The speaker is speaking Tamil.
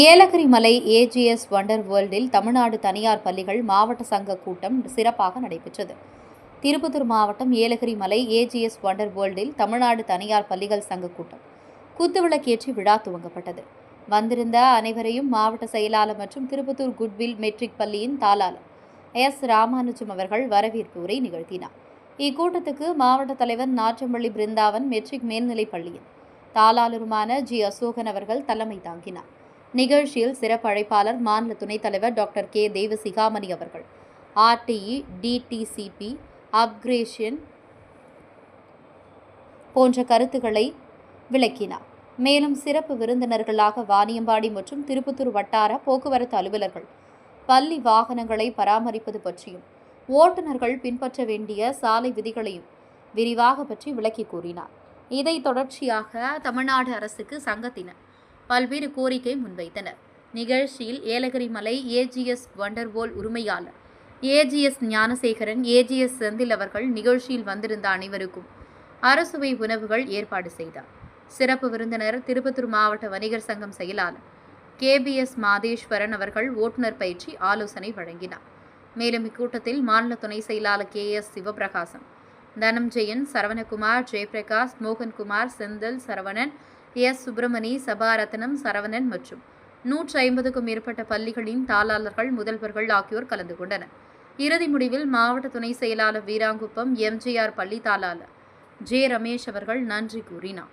ஏலகிரி மலை ஏஜிஎஸ் வண்டர் வேர்ல்டில் தமிழ்நாடு தனியார் பள்ளிகள் மாவட்ட சங்க கூட்டம் சிறப்பாக நடைபெற்றது. திருப்பத்தூர் மாவட்டம் ஏலகிரி மலை ஏஜிஎஸ் வண்டர் வேர்ல்டில் தமிழ்நாடு தனியார் பள்ளிகள் சங்க கூட்டம். குத்துவிளக்கேற்றி விழா துவங்கப்பட்டது. வந்திருந்த அனைவரையும் மாவட்ட செயலாளர் மற்றும் திருப்பத்தூர் குட்வில் மெட்ரிக் பள்ளியின் தாளாளர் எஸ். ராமானுஜம் அவர்கள் வரவேற்பு உரை நிகழ்த்தினார். இக்கூட்டத்துக்கு மாவட்ட தலைவர் நாற்றம்பள்ளி பிருந்தாவன் மெட்ரிக் மேல்நிலைப் பள்ளியின் தாளாளருமான ஜி அசோகன் அவர்கள் தலைமை தாங்கினார். நிகழ்ச்சியில் சிறப்பு அழைப்பாளர் மாநில துணைத் தலைவர் டாக்டர் கே. தேவசிகாமணி அவர்கள். ஆர்டிஇ டிடிசிபி அப்கிரேஷன் போன்ற கருத்துக்களை விளக்கினார். மேலும் சிறப்பு விருந்தினர்களாக வாணியம்பாடி மற்றும் திருப்பத்தூர் வட்டார போக்குவரத்து அலுவலர்கள் பள்ளி வாகனங்களை பராமரிப்பது பற்றியும் ஓட்டுநர்கள் பின்பற்ற வேண்டிய சாலை விதிகளையும் விரிவாக பற்றி விளக்கி கூறினார். இதை தொடர்ச்சியாக தமிழ்நாடு அரசுக்கு சங்கத்தினர் பல்வேறு கோரிக்கை முன்வைத்தனர். நிகழ்ச்சியில் ஏலகிரி மலை ஏஜிஎஸ் வண்டர்வோல் உரிமையாளர் ஏஜிஎஸ் ஞானசேகரன் ஏஜிஎஸ் செந்தில் அவர்கள் நிகழ்ச்சியில் வந்திருந்த அனைவருக்கும் அரசுவை உணவுகள் ஏற்பாடு செய்தார். சிறப்பு விருந்தினர் திருப்பத்தூர் மாவட்ட வணிகர் சங்கம் செயலாளர் கேபிஎஸ் மாதேஸ்வரன் அவர்கள் ஓட்டுநர் பயிற்சி ஆலோசனை வழங்கினார். மேலும் இக்கூட்டத்தில் மாநில துணை செயலாளர் K S Sivaprakasam Dhananjayan Saravanakumar Jayaprakash Mohankumar Senthil Saravanan S Subramani Sabarathnam Saravanan மற்றும் நூற்றி ஐம்பதுக்கும் மேற்பட்ட பள்ளிகளின் தாளாளர்கள் முதல்வர்கள் ஆகியோர் கலந்து கொண்டனர். இறுதி முடிவில் மாவட்ட துணை செயலாளர் வீராங்குப்பம் எம்ஜிஆர் பள்ளி தாளாளர் ஜே. ரமேஷ் அவர்கள் நன்றி கூறினார்.